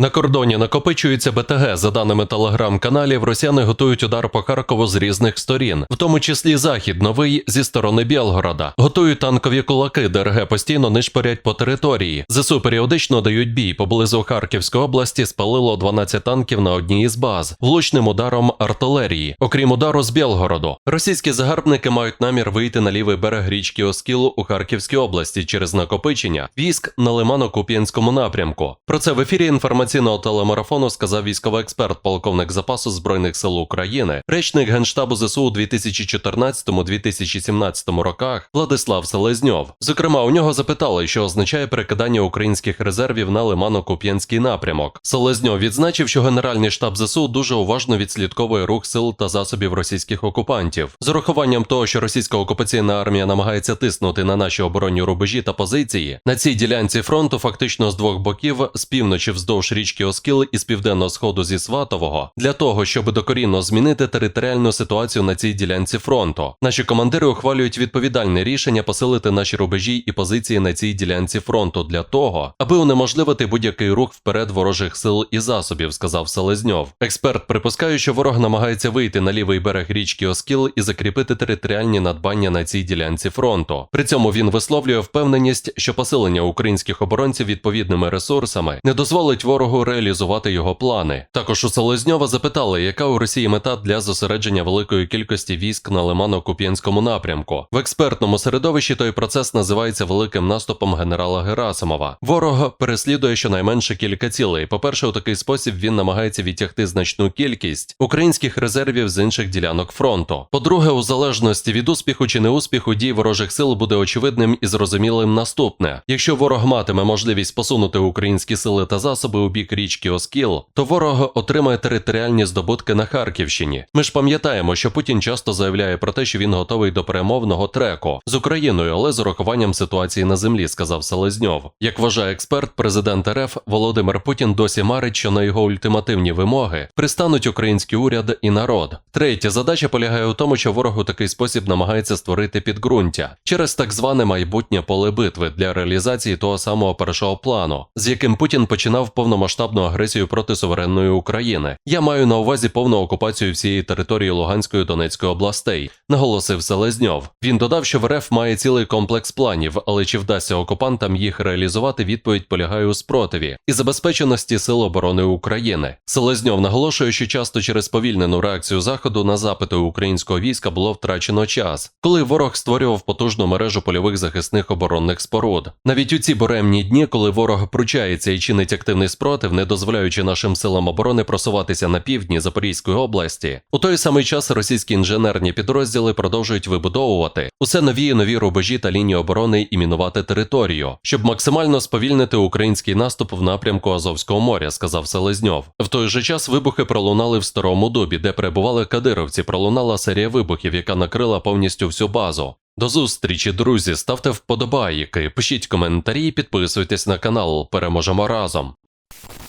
На кордоні накопичується БТГ. За даними телеграм-каналів, росіяни готують удар по Харкову з різних сторін, в тому числі захід новий зі сторони Білгорода. Готують танкові кулаки. ДРГ постійно нишпорять по території. ЗСУ періодично дають бій. Поблизу Харківської області спалило 12 танків на одній із баз, влучним ударом артилерії. Окрім удару з Білгороду, російські загарбники мають намір вийти на лівий берег річки Оскілу у Харківській області через накопичення військ на Лимано-Куп'янському напрямку. Про це в ефірі інформаційного телемарафону сказав військовий експерт, полковник запасу збройних сил України, речник генштабу ЗСУ у 2014-2017 роках Владислав Селезньов. Зокрема, у нього запитали, що означає перекидання українських резервів на Лимано-Куп'янський напрямок. Селезньов відзначив, що Генеральний штаб ЗСУ дуже уважно відслідковує рух сил та засобів російських окупантів. З урахуванням того, що російська окупаційна армія намагається тиснути на наші оборонні рубежі та позиції, на цій ділянці фронту фактично з двох боків, з півночі вздовж річки Оскіл і з південного сходу зі Сватового, для того, щоб докорінно змінити територіальну ситуацію на цій ділянці фронту. Наші командири ухвалюють відповідальне рішення посилити наші рубежі і позиції на цій ділянці фронту для того, аби унеможливити будь-який рух вперед ворожих сил і засобів, сказав Селезньов. Експерт припускає, що ворог намагається вийти на лівий берег річки Оскіл і закріпити територіальні надбання на цій ділянці фронту. При цьому він висловлює впевненість, що посилення українських оборонців відповідними ресурсами не дозволить ворогу реалізувати його плани. Також у Селезньова запитали, яка у Росії мета для зосередження великої кількості військ на Лимано-Куп'янському напрямку. В експертному середовищі той процес називається великим наступом генерала Герасимова. Ворог переслідує щонайменше кілька цілей. По-перше, у такий спосіб він намагається відтягти значну кількість українських резервів з інших ділянок фронту. По-друге, у залежності від успіху чи неуспіху дій ворожих сил буде очевидним і зрозумілим наступне: якщо ворог матиме можливість посунути українські сили та засоби у бік річки Оскіл, то ворог отримає територіальні здобутки на Харківщині. Ми ж пам'ятаємо, що Путін часто заявляє про те, що він готовий до перемовного треку з Україною, але з урахуванням ситуації на землі, сказав Селезньов. Як вважає експерт, президент РФ Володимир Путін досі марить, що на його ультимативні вимоги пристануть український уряд і народ. Третя задача полягає у тому, що ворог у такий спосіб намагається створити підґрунтя через так зване майбутнє поле битви для реалізації того самого першого плану, з яким Путін починав повномасштабну агресію проти суверенної України. Я маю на увазі повну окупацію всієї території Луганської Донецької областей, наголосив Селезньов. Він додав, що в РФ має цілий комплекс планів, але чи вдасться окупантам їх реалізувати, відповідь полягає у спротиві і забезпеченості сил оборони України. Селезньов наголошує, що часто через повільнену реакцію заходу на запити українського війська було втрачено час, коли ворог створював потужну мережу польових захисних оборонних споруд. Навіть у ці буремні дні, коли ворог пручається і чинить активний спротив, не дозволяючи нашим силам оборони просуватися на півдні Запорізької області, у той самий час російські інженерні підрозділи продовжують вибудовувати усе нові і нові рубежі та лінії оборони і мінувати територію, щоб максимально сповільнити український наступ в напрямку Азовського моря, сказав Селезньов. В той же час вибухи пролунали в старому дубі, де перебували кадировці. Пролунала серія вибухів, яка накрила повністю всю базу. До зустрічі, друзі. Ставте вподобайки, пишіть коментарі, підписуйтесь на канал. Переможемо разом. you